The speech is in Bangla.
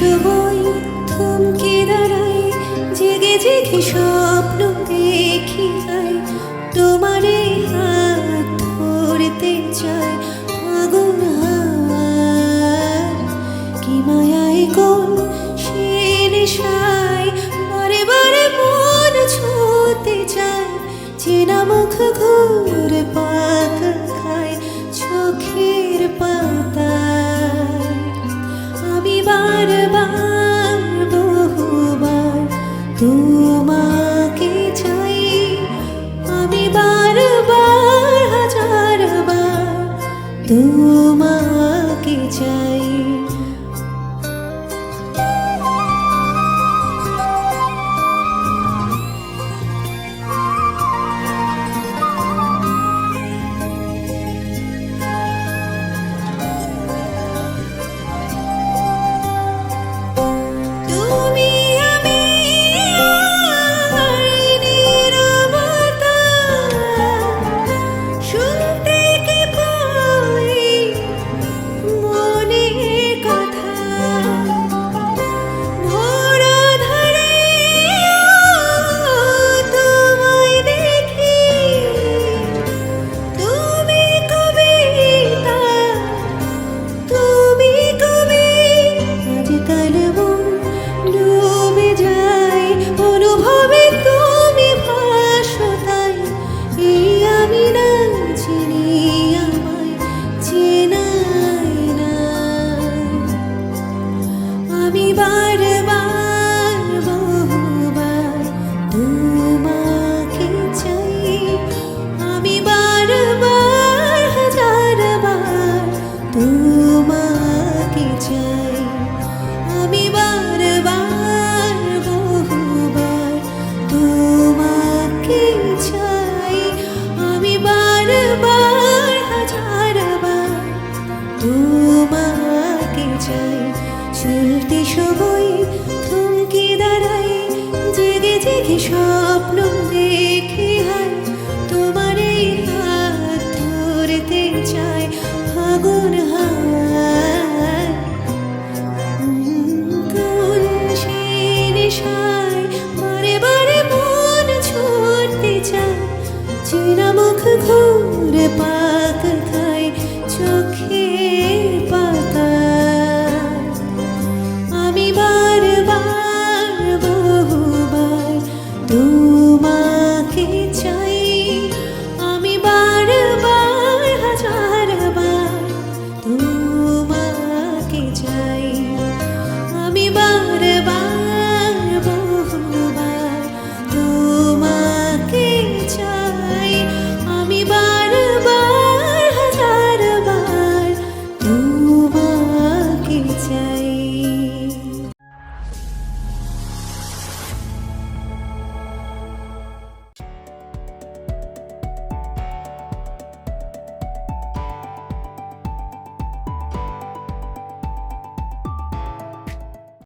সময় থমকে দাঁড়াই জেগে জেগে স্বপ্ন দেখি যাই তোমারে হাত ধরতে চাই আগুন কি মায়াই কোন সে নেশায়, বারে বারে মন ছুঁতে চায় চেনা মুখ ঘুরে পাতা তোমাকে চাই। থাকে চাই চলতি সবই থমকে দাঁড়ায়।